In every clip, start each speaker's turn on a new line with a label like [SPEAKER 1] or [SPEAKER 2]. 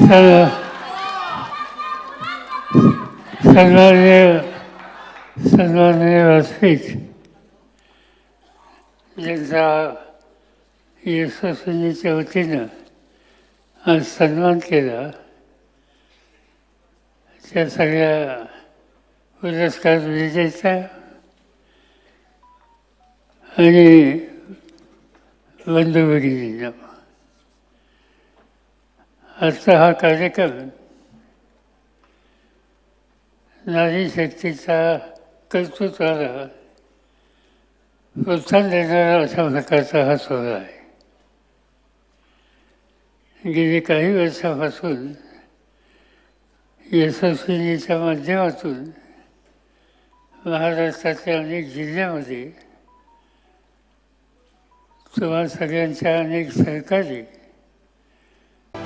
[SPEAKER 1] सगळं सन्माननीय सन्माननीय व्यासपीठ ज्यांचा यशस्वीच्या वतीनं आज सन्मान केला त्या सगळ्या पुरस्कार विजेत्या आणि बंधू भगिनींना आजचा हा कार्यक्रम नारी शक्तीचा कर्तृत्वाला प्रोत्साहन देणारा अशा प्रकारचा हा सोहळा आहे. गेली काही वर्षापासून यशस्विनीच्या माध्यमातून महाराष्ट्रातल्या अनेक जिल्ह्यामध्ये तुम्हा सगळ्यांच्या अनेक सहकारी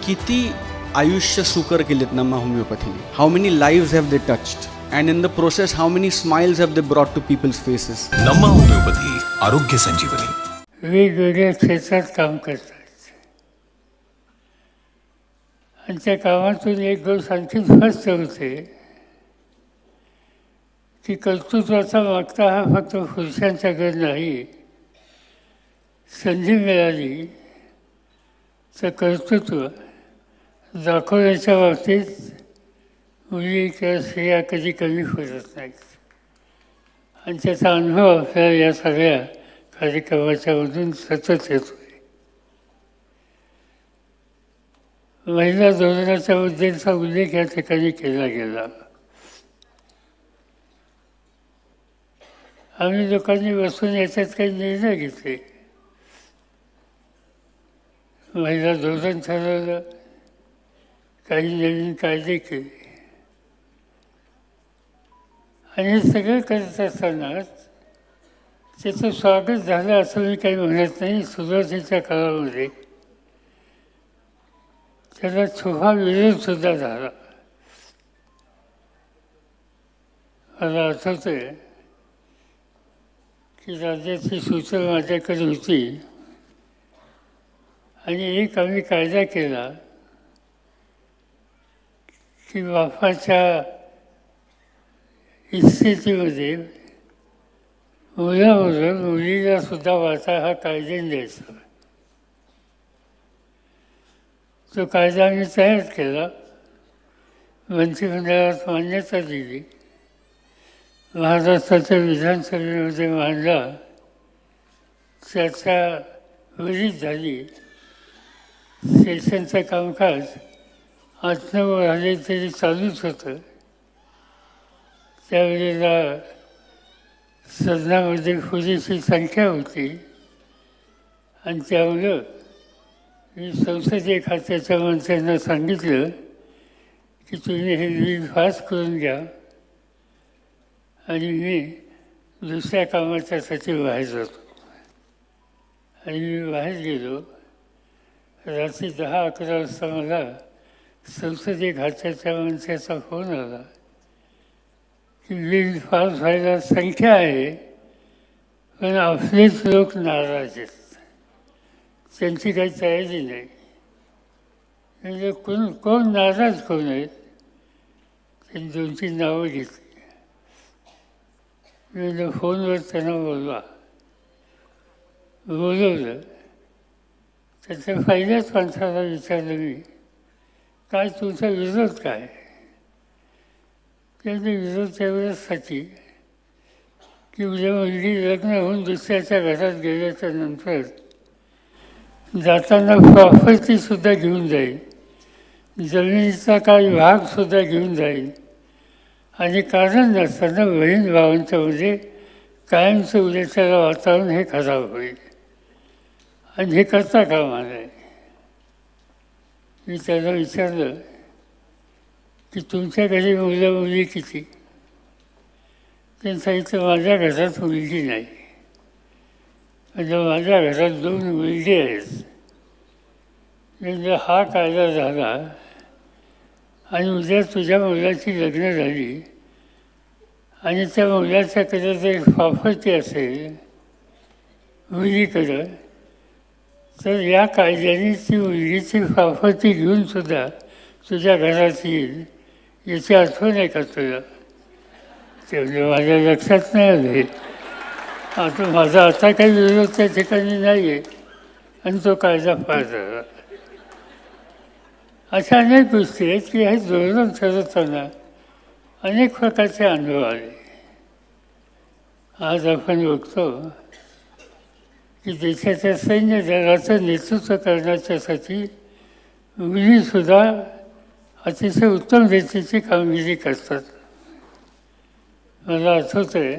[SPEAKER 2] किती आयुष्य सुकर केलेत Namma होमिओपॅथीने how many lives have they touched and in the process how many smiles have they brought to peoples faces
[SPEAKER 3] Namma homeopathy आरोग्य संजीवनी
[SPEAKER 1] वेगवेगळ्या क्षेत्रात काम करतात. आणि त्या कामातून एक गोष्ट आणखी स्पष्ट होते. की कर्तृत्वाचा मागता हा फक्त पुरुषांच्याकडे नाही. संधी मिळाली. तर कर्तृत्व. दाखवण्याच्या बाबतीत मुली किंवा स्त्रिया कधी कमी होत नाहीत आणि त्याचा अनुभव आपल्याला या सगळ्या कार्यक्रमाच्यामधून सतत येतो महिला धोरणाच्या मुद्द्यांचा उल्लेख या ठिकाणी केला गेला आम्ही लोकांनी बसून याच्यात काही निर्णय घेतले महिला धोरण ठरवलं काही नवीन कायदे केले. आणि हे सगळं करत असताना त्याचं स्वागत झालं असं मी काही म्हणत नाही. सुरुवातीच्या काळामध्ये त्याला छुपा विरोध सुद्धा झाला. मला आहे की राज्याची सूचना माझ्याकडे होती. आणि एक आम्ही कायदा केला. की बापाच्या स्थितीमध्ये मुलाबरोबर मुलीला सुद्धा वाचा हा कायद्याने द्यायचा. तो कायदा आम्ही तयार केला. मंत्रिमंडळात मान्यता दिली. महाराष्ट्राच्या विधानसभेमध्ये मांडला. त्याचा विजित झाली. सेशनचं कामकाज आठ आले तरी चालूच होतं. त्यावेळेला सदनामध्ये पुरेशी संख्या होती. आणि त्यामुळं मी संसदीय खात्याच्या माणसांना सांगितलं की तुम्ही हे बिल फास करून घ्या. आणि मी दुसऱ्या कामाच्यासाठी बाहेर जातो. आणि मी बाहेर गेलो. रात्री दहा अकरा वाजता मला संसदीय घाटाच्या माणसाचा फोन आला. की बिल पास व्हायला संख्या आहे पण आपलेच लोक नाराज आहेत. त्यांची काही तयारी नाही. म्हणजे कोण कोण नाराज कोण आहेत? त्यांनी दोन तीन नावं घेतली. मी फोनवर त्यांना बोलवा. बोलवलं. त्याच्या पहिल्याच माणसाला विचारलं मी. काय तुमचा विरोध काय? त्याने विरोध त्यावेळेससाठी की उद्या मुलगी लग्न होऊन दुसऱ्याच्या घरात गेल्याच्यानंतर जाताना प्रॉपर्टीसुद्धा घेऊन जाईल. जमिनीचा काही भागसुद्धा घेऊन जाईल. आणि कारण नसताना बहीण भावांच्यामध्ये म्हणजे कायमचं उद्याच्याला वातावरण हे खराब होईल. आणि हे करता कामा नये. मी त्याला विचारलं की तुमच्या घरी मुलं मुली किती? त्यांनी सांगितलं माझ्या घरात मुलगी नाही. म्हणजे माझ्या घरात दोन मुलगी आहेत. म्हणजे हा कायदा झाला आणि उद्या तुझ्या मुलाची लग्न झाली आणि त्या मुलाच्याकडे जर फाफती असेल मुलीकडं तर या कायद्याने ती मुलगीची प्रॉपर्टी घेऊन सुद्धा तुझ्या घरात येईल याची आठवण आहे का तुला? तेवढे माझ्या लक्षात नाही आले आता माझा आता काही विरोध त्या ठिकाणी नाही आहे आणि तो कायदा पार झाला. अशा अनेक गोष्टी आहेत की हे धोरण ठरवताना अनेक प्रकारचे अनुभव आले. आज आपण बघतो की देशाच्या सैन्य दलाचं नेतृत्व करण्याच्यासाठी मुलीसुद्धा अतिशय उत्तम रीतीची कामगिरी करतात. मला आठवतं आहे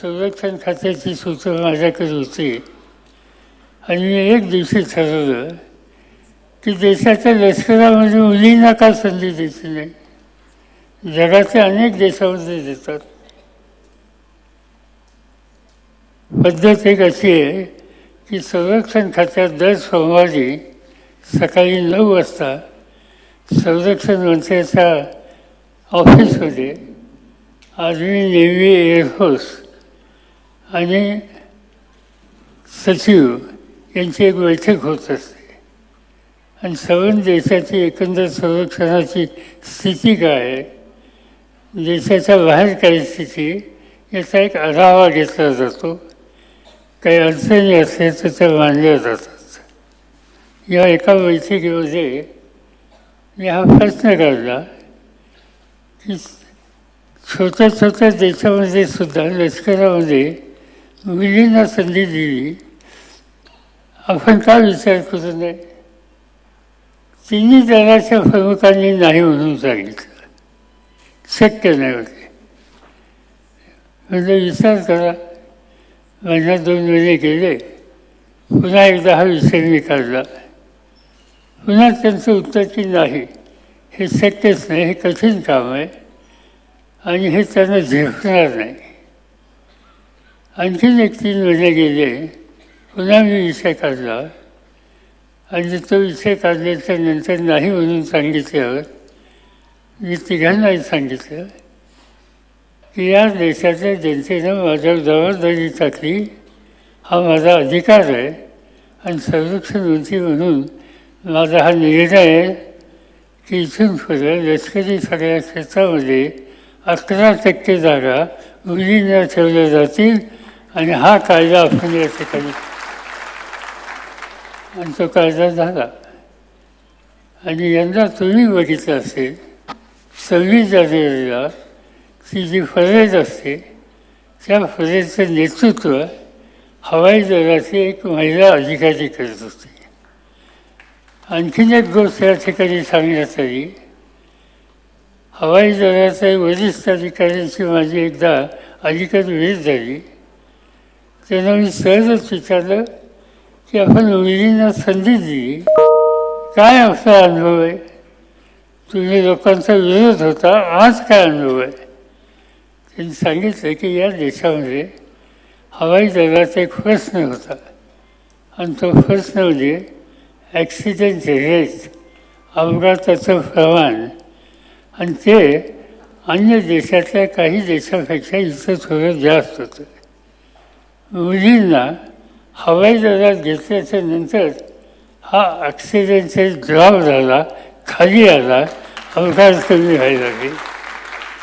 [SPEAKER 1] संरक्षण खात्याची सूचना माझ्याकडे होती. आणि मी एक दिवशी ठरवलं की देशाच्या लष्करामध्ये मुलींना का संधी देत नाही? जगाच्या अनेक देशामध्ये देतात. पद्धत एक अशी आहे की संरक्षण खात्यात दर सोमवारी सकाळी नऊ वाजता संरक्षण मंत्र्याच्या ऑफिसमध्ये आर्मी नेव्ही एअरफोर्स आणि सचिव यांची एक बैठक होत असते. आणि सवन देशाची एकंदर संरक्षणाची स्थिती काय आहे? देशाच्या बाहेर काय स्थिती याचा एक आढावा घेतला जातो. काही अडचणी असल्या तर त्या मांडल्या जातात या एका बैठकीमध्ये मी हा प्रश्न काढला की छोट्या छोट्या देशामध्ये सुद्धा लष्करामध्ये मुलींना संधी दिली आपण का विचार करू नये तिन्ही दलाच्या प्रमुखांनी नाही म्हणून सांगितलं शक्य नाही होते। म्हणजे विचार करा महिना दोन महिने गेले पुन्हा एकदा हा विषय मी काढला पुन्हा त्यांचं उत्तर की नाही हे शक्यच नाही हे कठीण काम आहे आणि हे त्यांना झेपणार नाही आणखीन एक तीन महिने गेले पुन्हा मी विषय काढला आणि तो विषय काढल्याच्या नंतर नाही म्हणून सांगितल्यावर मी तिघांनाही सांगितलं की या देशाच्या जनतेनं माझ्यावर जबाबदारी टाकली हा माझा अधिकार आहे आणि संरक्षण मंत्री म्हणून माझा हा निर्णय आहे की इथून पुढे लष्करी सगळ्या क्षेत्रामध्ये अकरा टक्के जागा मुलींना ठेवल्या जातील आणि हा कायदा आपण या ठिकाणी आणि तो कायदा झाला. आणि यंदा तुम्ही बघितलं असेल सव्वीस जानेवारीला ती जी परेड असते त्या परेडचं नेतृत्व हवाई दलाची एक महिला अधिकारी करत होती आणखीन एक गोष्ट या ठिकाणी सांगण्यात आली. हवाई दलाच्या वरिष्ठ अधिकाऱ्यांची माझी एकदा अलीकडे भेट झाली. त्यांना मी सहजच विचारलं की आपण मुलींना संधी दिली? काय आपला अनुभव आहे? तुम्ही लोकांचा विरोध होता आज काय अनुभव आहे? त्यांनी सांगितलं की या देशामध्ये हवाई दलाचा एक प्रश्न होता. आणि तो प्रश्न म्हणजे ॲक्सिडेंट रेट अपघाताचं प्रमाण. आणि ते अन्य देशातल्या काही देशापेक्षा इथं थोडं जास्त होतं. मुलींना हवाई दलात घेतल्याच्या नंतर हा ॲक्सिडेंटचा ड्रॉप झाला खाली आला अपघात कमी व्हायला लागले.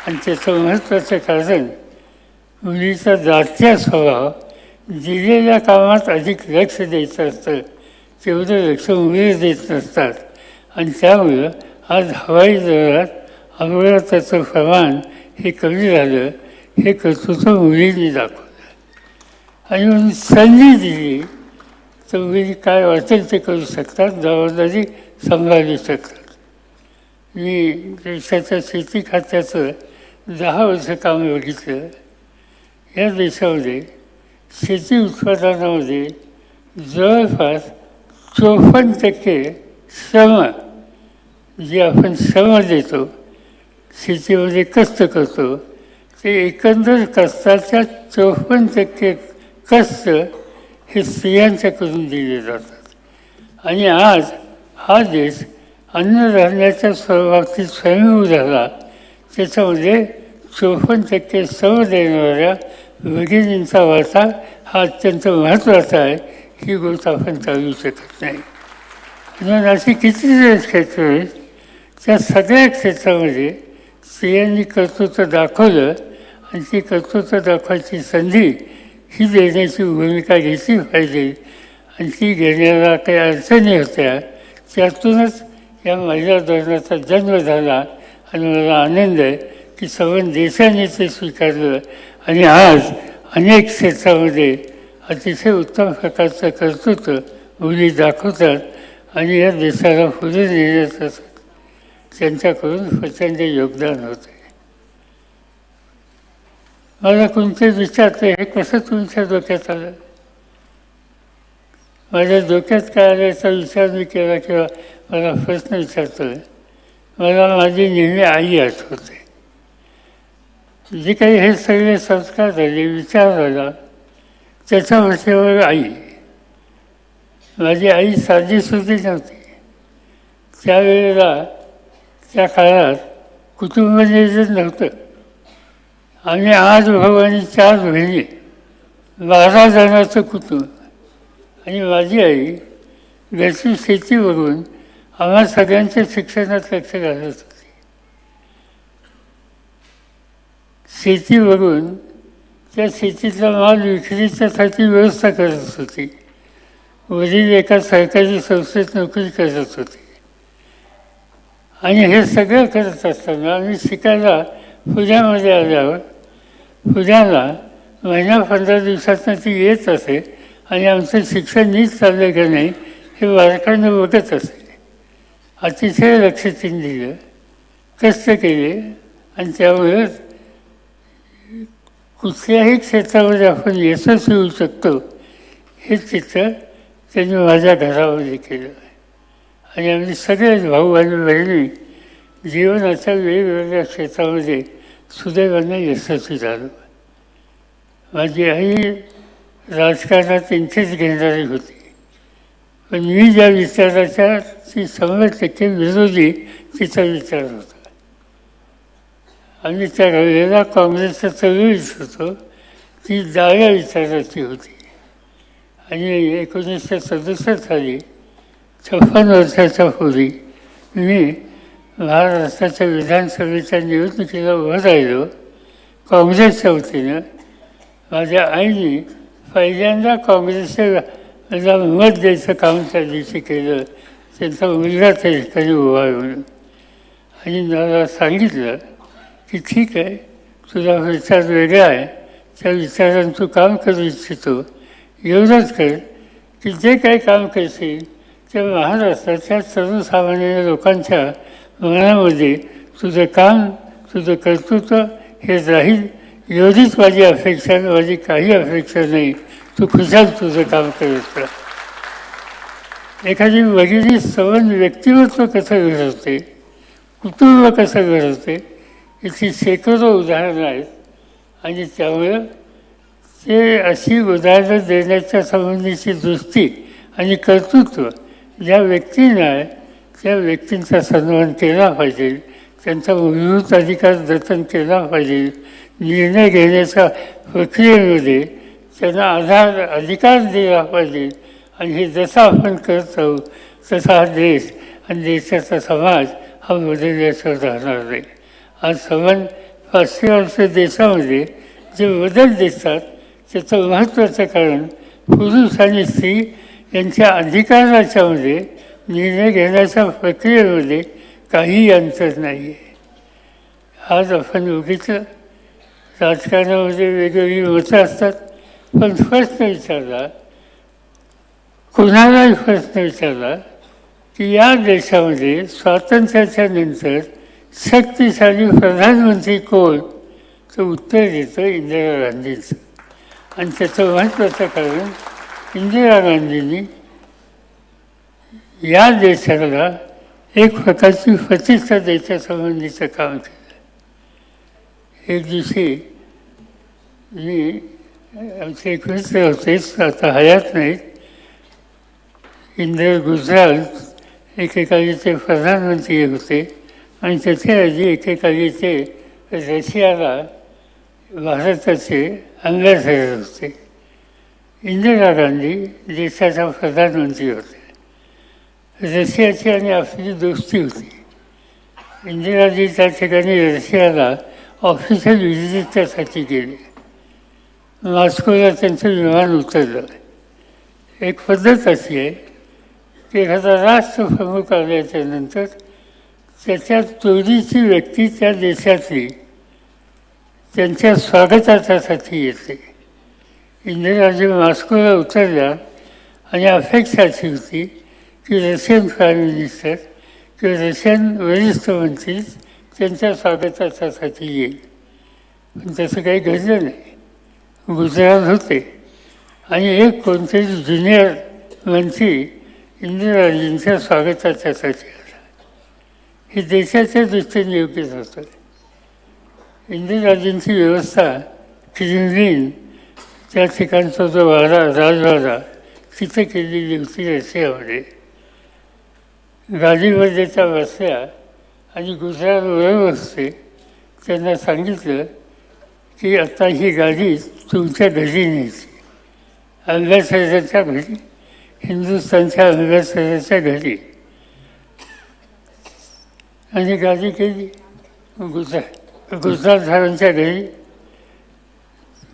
[SPEAKER 1] आणि त्याचं महत्त्वाचं कारण मुलीचा दाटच्या स्वभाव दिलेल्या कामात अधिक लक्ष द्यायचं असतं तेवढं लक्ष मुली देत नसतात. आणि त्यामुळं आज हवाई दलात अपघाताचं प्रमाण हे कमी झालं हे कर्तृत्व मुलींनी दाखवलं. आणि म्हणून संधी दिली तर मुली काय वाटेल ते करू शकतात जबाबदारी सांभाळू शकतात. मी देशाच्या शेती खात्याचं दहा वर्ष काम बघितलं. या देशामध्ये शेती उत्पादनामध्ये जवळपास चोपन्न टक्के श्रम जे आपण श्रम देतो शेतीमध्ये कष्ट करतो ते एकंदर कष्टाच्या चोपन्न टक्के कष्ट हे स्त्रियांच्याकडून दिले जातात. आणि आज हा देश अन्नधान्याच्या बाबतीत स्वयंभू झाला. त्याच्यामध्ये चोपन्न टक्के सव देणाऱ्या भगिनींचा वाटा हा अत्यंत महत्त्वाचा आहे. ही गोष्ट आपण चालू शकत नाही. म्हणून अशी किती क्षेत्र आहेत त्या सगळ्या क्षेत्रामध्ये स्त्रियांनी कर्तृत्व दाखवलं आणि ती कर्तृत्व दाखवायची संधी ही देण्याची भूमिका घेतली पाहिजे. आणि ती घेण्याला काही अडचणी होत्या. त्यातूनच या महिला धोरणाचा जन्म झाला. आणि मला आनंद आहे की सर्व देशाने ते स्वीकारलं. आणि आज अनेक क्षेत्रामध्ये अतिशय उत्तम प्रकारचं कर्तृत्व मुली दाखवतात आणि या देशाला पुढे नेण्याचं त्यांच्याकडून प्रचंड योगदान होते मला कोणते विचारते हे कसं तुमच्या डोक्यात आलं? माझ्या डोक्यात काय आलं याचा विचार मी केला किंवा मला प्रश्न विचारतोय. मला माझी नेहमी आई आठवते. जे काही हे सगळे संस्कार झाले विचार झाला त्याच्या वरच्यावर आई. माझी आई साधी सुधी नव्हती. त्यावेळेला त्या काळात कुटुंब नियोजन नव्हतं. आम्ही आज भाऊ आणि चार बहिणी बारा जणांचं कुटुंब. आणि माझी आई घरची शेती बघून आम्हा सगळ्यांच्या शिक्षणात लक्ष घालत होती. शेतीवरून त्या शेतीतला माल विक्रीच्यासाठी व्यवस्था करत होती. वडील एका सरकारी संस्थेत नोकरी करत होते. आणि हे सगळं करत असताना आम्ही शिकायला पुण्यामध्ये आल्यावर पुण्याला महिना पंधरा दिवसातनं ती येत असे आणि आमचं शिक्षण नीट चाललं का नाही हे वारकांना बघत असे. अतिशय लक्ष तिने दिलं कष्ट केले आणि त्यामुळे कुठल्याही क्षेत्रामध्ये आपण यशस्वी होऊ शकतो हे चित्र त्यांनी माझ्या घरामध्ये केलं आणि आम्ही सगळेच भाऊ आणि बहिणी जीवनाच्या वेगवेगळ्या क्षेत्रामध्ये सुदैवाने यशस्वी झालो. माझी आई राजकारणात इंटरेस्ट घेणारी होती. पण मी ज्या विचाराच्या ती शंभर टक्के विरोधी तिचा विचार होता. आणि त्या वेळेला काँग्रेसचा चळवळीत होतो. ती डाव्या विचाराची होती. आणि एकोणीसशे सदुसष्ट साली छप्पन वर्षाच्या पूर्वी मी महाराष्ट्राच्या विधानसभेच्या निवडणुकीला उभं राहिलो. काँग्रेसच्या वतीनं माझ्या आईने पहिल्यांदा काँग्रेसच्या मत द्यायचं काम त्या दिवशी केलं त्यांचा मुलगा त्या ठिकाणी उभा होऊन आणि मला सांगितलं की ठीक आहे तुझा विचार वेगळा आहे त्या विचारानं तू काम करू इच्छितो एवढंच कर। की जे काही काम करशील ते महाराष्ट्राच्या सर्वसामान्य लोकांच्या मनामध्ये तुझं काम तुझं कर्तृत्व हे राहील एवढीच माझी अपेक्षा माझी काही अपेक्षा नाही। तू खुशाल तुझं काम करत राहा. एखादी वरिली सवन व्यक्तिमत्व कसं घडवते कुटुंब कसं घडवते याची शेकडो उदाहरणं आहेत. आणि त्यामुळं ते अशी उदाहरणं देण्याच्या संबंधीची दृष्टी आणि कर्तृत्व ज्या व्यक्तींना आहे त्या व्यक्तींचा सन्मान केला पाहिजे त्यांचा मूलभूत अधिकार जतन केला पाहिजे निर्णय घेण्याच्या प्रक्रियेमध्ये त्यांना आधार अधिकार दिला पाहिजे. आणि हे जसं आपण करत आहोत तसा हा देश आणि देशाचा समाज हा बदलल्याशिवाय राहणार नाही आज समान पाचशे वर्ष देशामध्ये जे बदल दिसतात त्याचं महत्त्वाचं कारण पुरुष आणि स्त्री यांच्या अधिकाराच्यामध्ये निर्णय घेण्याच्या प्रक्रियेमध्ये काही अंतर नाही. आहे आज आपण बघितलं राजकारणामध्ये वेगवेगळी मतं असतात. पण प्रश्न विचारला कुणालाही प्रश्न विचारला की या देशामध्ये स्वातंत्र्याच्या नंतर शक्तिशाली प्रधानमंत्री कोण? तर उत्तर देतं इंदिरा गांधीचं. आणि त्याचं महत्त्वाचं कारण इंदिरा गांधींनी या देशाला एक प्रकारची प्रतिष्ठा द्यायच्या काम केलं. एक दिवशी मी आमचे एक होतेच आता हयात नाहीत इंदिरा गुजरात एकेकाळी ते प्रधानमंत्री होते आणि त्याचे आधी एकेकाळी ते रशियाला भारताचे अंगाधर होते इंदिरा गांधी देशाचा प्रधानमंत्री होते रशियाची आणि आपली दोस्ती होती इंदिराजी त्या ठिकाणी रशियाला ऑफिशियल व्हिजिटसाठी गेले मॉस्कोला त्यांचं विमान उतरलं. एक पद्धत अशी आहे की एखादा राष्ट्रप्रमुख आल्याच्यानंतर त्याच्या तोडीची व्यक्ती त्या देशातली त्यांच्या स्वागतासाठी येते. इंदिराजी मॉस्कोला उतरल्या आणि अपेक्षा अशी होती की रशियन प्राईम मिनिस्टर किंवा रशियन वरिष्ठ मंत्री त्यांच्या स्वागतासाठी येईल. पण तसं काही घडलं नाही. गुजरात होते. आणि एक कोणतरी ज्युनियर मंत्री इंदिराजींच्या स्वागताच्यासाठी आला. हे देशाच्या दृष्टीने योग्यच होतं इंदिराजींची व्यवस्था क्रिमलिन त्या ठिकाणचा जो वाडा राजवाडा तिथे केलेली होती रशियामध्ये गाडीमध्ये त्या बसल्या आणि गुजरात बरोबर असते त्यांना सांगितलं की आता ही गाडी तुमच्या घरी न्यायची अम्बॅसेडरच्या घरी हिंदुस्थानच्या अम्बॅसेडरच्या घरी. आणि गाडी केली. गुजरात गुजरातधारांच्या घरी.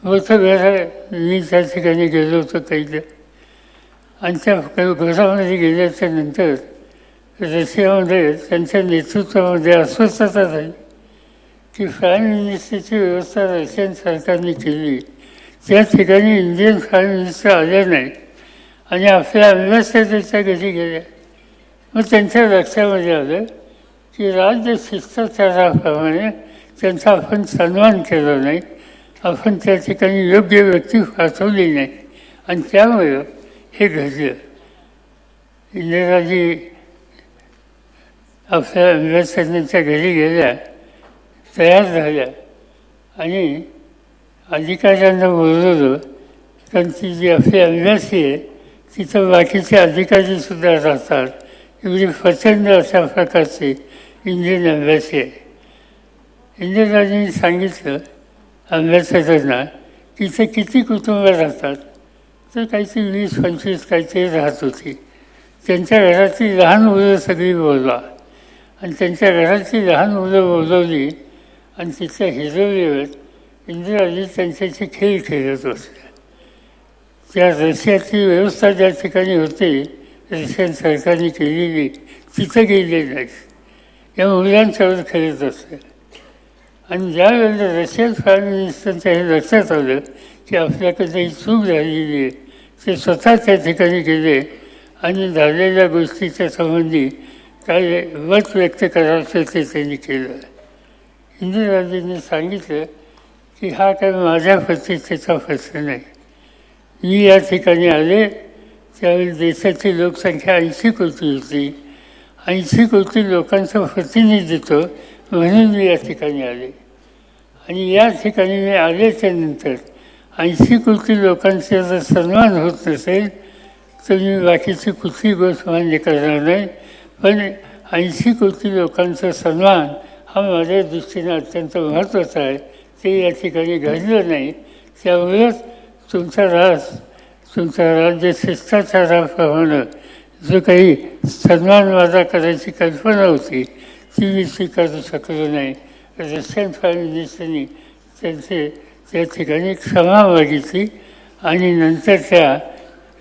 [SPEAKER 1] मोठं घर आहे मी त्या ठिकाणी गेलो होतो कैलं आणि त्या घरामध्ये गेल्याच्यानंतर रशियामध्ये त्यांच्या नेतृत्वामध्ये अस्वस्थता झाली. की प्राईम मिनिस्टरची व्यवस्था रशियन सरकारने केली त्या ठिकाणी इंडियन फ्राईम मिनिस्टर आले नाही. आणि आपल्या अम्बॅसेडरच्या घरी गेल्या मग त्यांच्या लक्षामध्ये आलं की राज्य शिष्टाचाराप्रमाणे त्यांचा आपण सन्मान केला नाही. आपण त्या ठिकाणी योग्य व्यक्ती पाठवली नाही. आणि त्यामुळं हे घडलं. इंदिराजी आपल्या अम्बॅसेडरच्या घरी गेल्या. तयार झाल्या. आणि अधिकाऱ्यांना बोलवलं कारण ती जी आपली अभ्यासी आहे तिथं बाकीचे अधिकारीसुद्धा राहतात. एवढी प्रचंड अशा प्रकारची इंडियन अभ्यासी आहे. इंदिराजींनी सांगितलं अम्बॅसेडरना तिथे किती कुटुंब राहतात? तर काहीतरी वीस पंचवीस काहीतरी राहत होती. त्यांच्या घरातली लहान मुलं सगळी बोलवा. आणि त्यांच्या घरातली लहान मुलं बोलवली आणि तिथल्या हिरवलीवर इंदिराजी त्यांच्याशी खेळ खेळत होत्या त्या रशियाची व्यवस्था ज्या ठिकाणी होती रशियन सरकारने केलेली तिथं गेले नाहीत. या मुलांच्यावर खेळत असते आणि ज्यावेळेला रशियन प्राईम मिनिस्टरच्या हे लक्षात आलं की आपल्याकडे ही चूक झालेली आहे ते स्वतः त्या ठिकाणी गेले आणि झालेल्या गोष्टीच्या संबंधी काय मत व्यक्त करायचं ते त्यांनी केलं. इंदिराजींनी सांगितलं की हा काय माझ्या प्रतिष्ठेचा प्रश्न नाही. मी या ठिकाणी आले त्यावेळी देशाची लोकसंख्या ऐंशी कोटी होती. ऐंशी कोटी लोकांचं प्रतिनिधित्व म्हणून मी या ठिकाणी आले. आणि या ठिकाणी मी आल्याच्यानंतर ऐंशी कोटी लोकांचा जर सन्मान होत नसेल तर मी बाकीची कुठली गोष्ट मान्य करणार नाही. पण ऐंशी कोटी लोकांचा सन्मान हा माझ्या दृष्टीने अत्यंत महत्त्वाचा आहे. ते या ठिकाणी घडलं नाही. त्यामुळेच तुमचा रास तुमचा राज्य शिष्टाचाराप्रमाणे जो काही सन्मान माझा करायची कल्पना होती ती मी स्वीकारू शकलो नाही. रशियन प्राईम मिनिस्टरनी त्यांचे त्या ठिकाणी क्षमा मागितली आणि नंतर त्या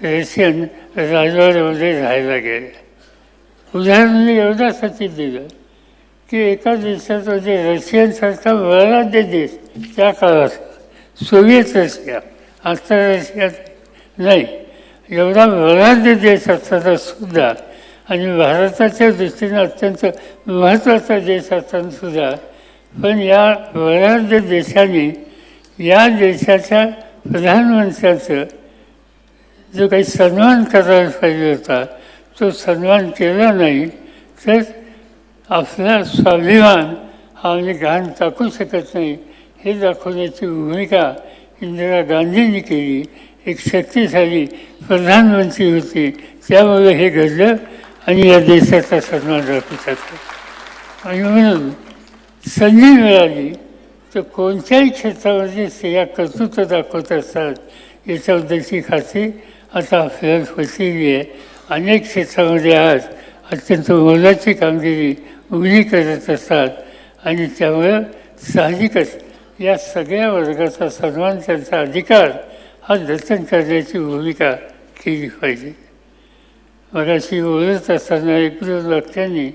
[SPEAKER 1] रशियन राजवाड्यामध्ये राहायला गेल्या उदाहरण एवढ्यासाठी दिलं. की एका देशात म्हणजे रशियनसारखा बराच देश त्या काळात सोवियत रशिया आता रशियात नाही. एवढा बराच देश असताना सुद्धा आणि भारताच्या दृष्टीने अत्यंत महत्त्वाचा देश असताना सुद्धा. पण या बऱ्याच देशाने या देशाच्या प्रधानमंत्र्याचं जो काही सन्मान करायला पाहिजे होता तो सन्मान केला नाही तर आपला स्वाभिमान हा आम्ही घाण टाकू शकत नाही. हे दाखवण्याची भूमिका इंदिरा गांधींनी केली. एक शक्तिशाली प्रधानमंत्री होती. त्यामुळे हे घडलं आणि या देशाचा सन्मान राखू शकतो. आणि म्हणून संधी मिळाली. तर कोणत्याही क्षेत्रामध्ये स्त्रिया कर्तृत्व दाखवत असतात याच्याबद्दलची खात्री आता आपल्याला फसलेली आहे. अनेक क्षेत्रामध्ये आज अत्यंत मोलाची कामगिरी मुली करत असतात. आणि त्यामुळं साहजिकच या सगळ्या वर्गाचा सन्मान त्यांचा अधिकार हा जतन करण्याची भूमिका केली पाहिजे. मगाशी बोलत असताना एक दोन वाक्यांनी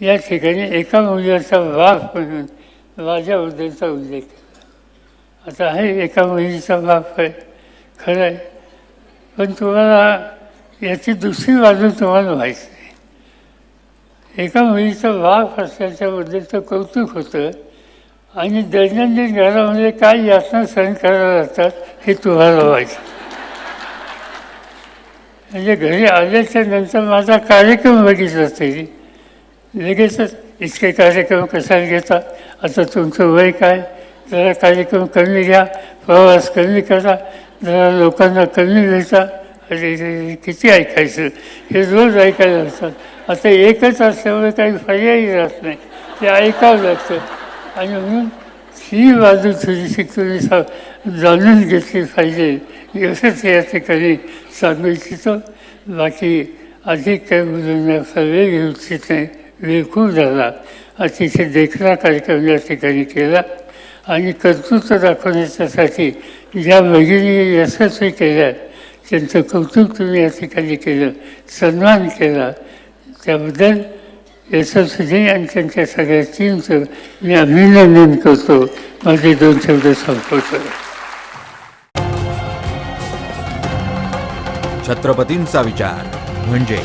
[SPEAKER 1] या ठिकाणी एका मुलाचा बाप म्हणून राजाबद्दलचा उल्लेख केला. आता आहे एका मुलीचा बाप आहे खरं आहे. पण तुम्हाला याची दुसरी बाजू तुम्हाला माहिती एका मुलीचा वाघ असल्याच्याबद्दल तर कौतुक होतं. आणि दैनंदिन घरामध्ये काय यातना सहन करायला लागतात हे तुम्हाला व्हायचं म्हणजे घरी आल्याच्यानंतर माझा कार्यक्रम बघितला तरी लगेचच इतके कार्यक्रम कशाला घेता आता तुमचं वय काय? जरा कार्यक्रम कमी घ्या प्रवास कमी करा जरा लोकांना कमी भेटा. अरे किती ऐकायचं? हे रोज ऐकायला असतात आता एकच असल्यामुळे काही पर्यायी राहत नाही. ते ऐकावं लागतं. आणि म्हणून ही बाजू थोडीशी तुम्ही सा जाणून घेतली पाहिजे. असंच या ठिकाणी सांगू इच्छितो बाकी अधिक काही बोलण्याचा वेळ घेऊ इच्छित. नाही वेळ खूप झाला. अतिशय देखणा कार्यक्रम या ठिकाणी केला. आणि कर्तृत्व दाखवण्याच्यासाठी ज्या भगिनी यशस्वी केल्या. त्यांचं कौतुक तुम्ही या ठिकाणी केलं सन्मान केला. त्याबद्दल यशस्वी आणि त्यांच्या सगळ्या टीमचं मी अभिनंदन करतो. माझे दोन शब्द संपवतो.
[SPEAKER 4] छत्रपतींचा विचार म्हणजे